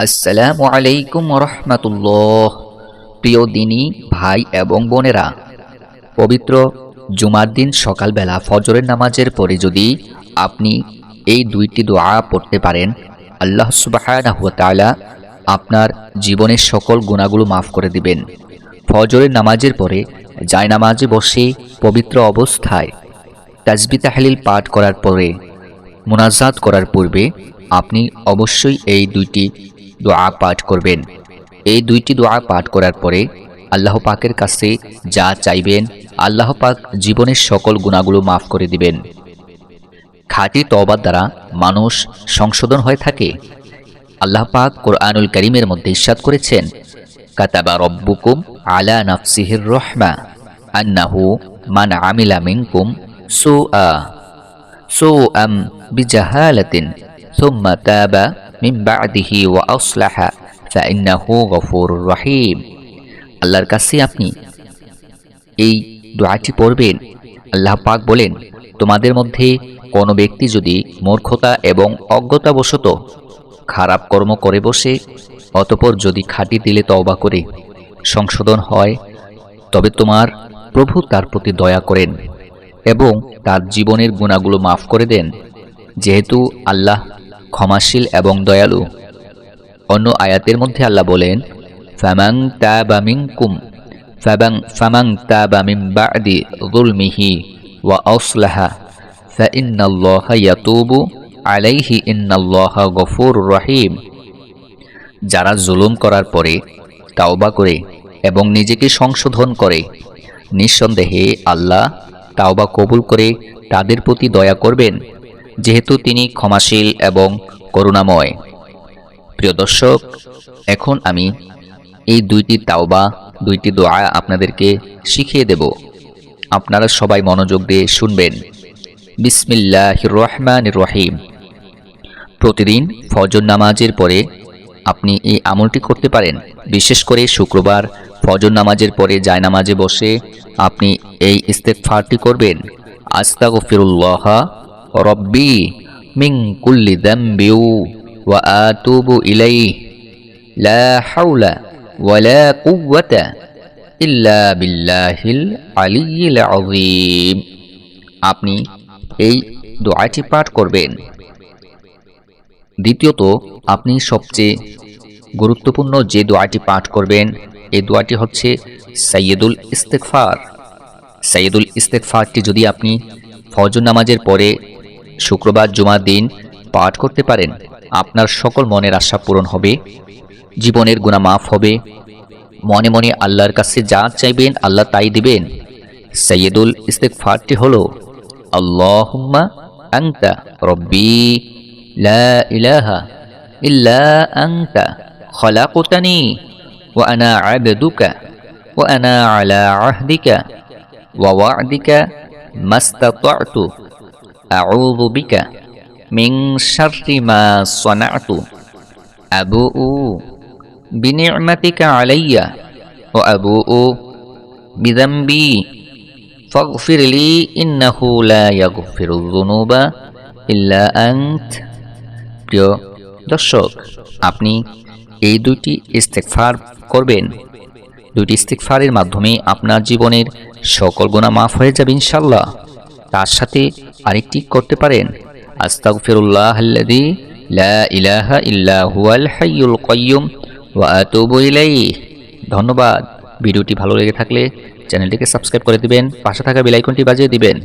আসসালামু আলাইকুম রহমাতুল্লাহ প্রিয় দিনী, ভাই এবং বোনেরা, পবিত্র জুমার দিন সকালবেলা ফজরের নামাজের পরে যদি আপনি এই দুইটি দোয়া পড়তে পারেন, আল্লাহ সুবাহানাহু ওয়া আপনার জীবনের সকল গুণাগুলো মাফ করে দিবেন। ফজরের নামাজের পরে জায় নামাজে বসে পবিত্র অবস্থায় তাজবি তাহলিল পাঠ করার পরে মোনাজাত করার পূর্বে আপনি অবশ্যই এই দুইটি দোয়া পাঠ করবেন। এই দুইটি দোয়া পাঠ করার পরে আল্লাহ পাকের কাছে যা চাইবেন, আল্লাহ পাক জীবনের সকল গুণাগুলো মাফ করে দিবেন। খাঁটি তবার দ্বারা মানুষ সংশোধন হয়ে থাকে। আল্লাহ পাক কোরআনুল করিমের মধ্যে ইস্বাদ করেছেন, কাতাবা রব্বুকুম আলা নাফসিহির রহমা আন্নাহু মান আমিলা মিনকুম সু আ সু আম বিজাহালাতিন, সুম্মা তাবা মিম বাদিহি ওয়া আসলাহা, ফাইন্নাহু গফুরুর রহিম। আল্লাহর কাছে আপনি এই দোয়াটি পড়বেন। আল্লাহ পাক বলেন, তোমাদের মধ্যে কোনো ব্যক্তি যদি মূর্খতা এবং অজ্ঞতাবশত খারাপ কর্ম করে বসে, অতপর যদি খাটি দিলে তওবা করে, সংশোধন হয়, তবে তোমার প্রভু তার প্রতি দয়া করেন এবং তার জীবনের গুণাগুলো মাফ করে দেন। যেহেতু আল্লাহ ক্ষমাশীল এবং দয়ালু। অন্য আয়াতের মধ্যে আল্লাহ বলেন ফামাং তাবামিং কুম ফাবাং ফামাং তাবামিম বাদি যুলমিহি ওয়া আউসলাহা ফাইন্নাল্লাহা ইয়াতুবু আলাইহি, ইন্নাল্লাহা গফুরুর রহিম। যারা জুলুম করার পরে তাওবা করে এবং নিজেকে সংশোধন করে, নিঃসন্দেহে আল্লাহ তাওবা কবুল করে তাদের প্রতি দয়া করবেন। যেহেতু তিনি ক্ষমাশীল এবং করুণাময়। প্রিয় দর্শক, এখন আমি এই দুইটি তাওবা, দুইটি দোয়া আপনাদেরকে শিখিয়ে দেব। আপনারা সবাই মনোযোগ দিয়ে শুনবেন। বিসমিল্লাহ রহমান রহিম। প্রতিদিন ফজর নামাজের পরে আপনি এই আমলটি করতে পারেন। বিশেষ করে শুক্রবার ফজর নামাজের পরে জায় নামাজে বসে আপনি এই ইস্তেকফারটি করবেন। আস্তাগফিরুল্লাহ রব্বি মিন কুল্লি দামবিউ ওয়া আতুবু ইলাইহি। লা হাওলা ওয়ালা কুওয়াতা ইল্লা বিল্লাহিল আলিয়্যিল আযীম। আপনি এই দোয়াটি পাঠ করবেন। দ্বিতীয়ত, আপনি সবচেয়ে গুরুত্বপূর্ণ যে দোয়াটি পাঠ করবেন, এই দোয়াটি হচ্ছে সাইয়দুল ইস্তেকফার সাইয়দুল ইস্তেকফারটি যদি আপনি ফজর নামাজের পরে শুক্রবার জুমার দিন পাঠ করতে পারেন। আপনার সকল মনের আশা পূরণ হবে। জীবনের গুণা মাফ হবে। মনে মনে আল্লাহর কাছে যা চাইবেন আল্লাহ তাই দিবেন। সৈয়দুল ইস্তেক ইস্তেকফারটি হল, আল্লাহুম্মা আংতা রব্বি লা ইলাহা ইল্লা আংতা খলাকুতানি ওয়া আনা আবদুকা ওয়া আনা আলা আহদিকা ওয়া ওয়াদিকা মাস্তাতাতু استطعت أعوذ بك من شر ما صنعت أبوء بنعمتك علي وأبوء بذنبي فاغفر لي إنه لا يغفر الذنوب إلا أنت প্রিয় দর্শক আপনি এই দুইটি ইস্তেকফার করবেন দুইটি ইস্তেকফারের মাধ্যমে আপনার জীবনের সকল গুণা মাফ হয়ে যাবে ইনশাল্লাহ তার সাথে আরেকটি করতে পারেন। লা ইলাহা ধন্যবাদ। ভিডিওটি ভালো লেগে থাকলে চ্যানেলটিকে সাবস্ক্রাইব করে দিবেন, পাশে থাকা বেলাইকনটি বাজিয়ে দিবেন।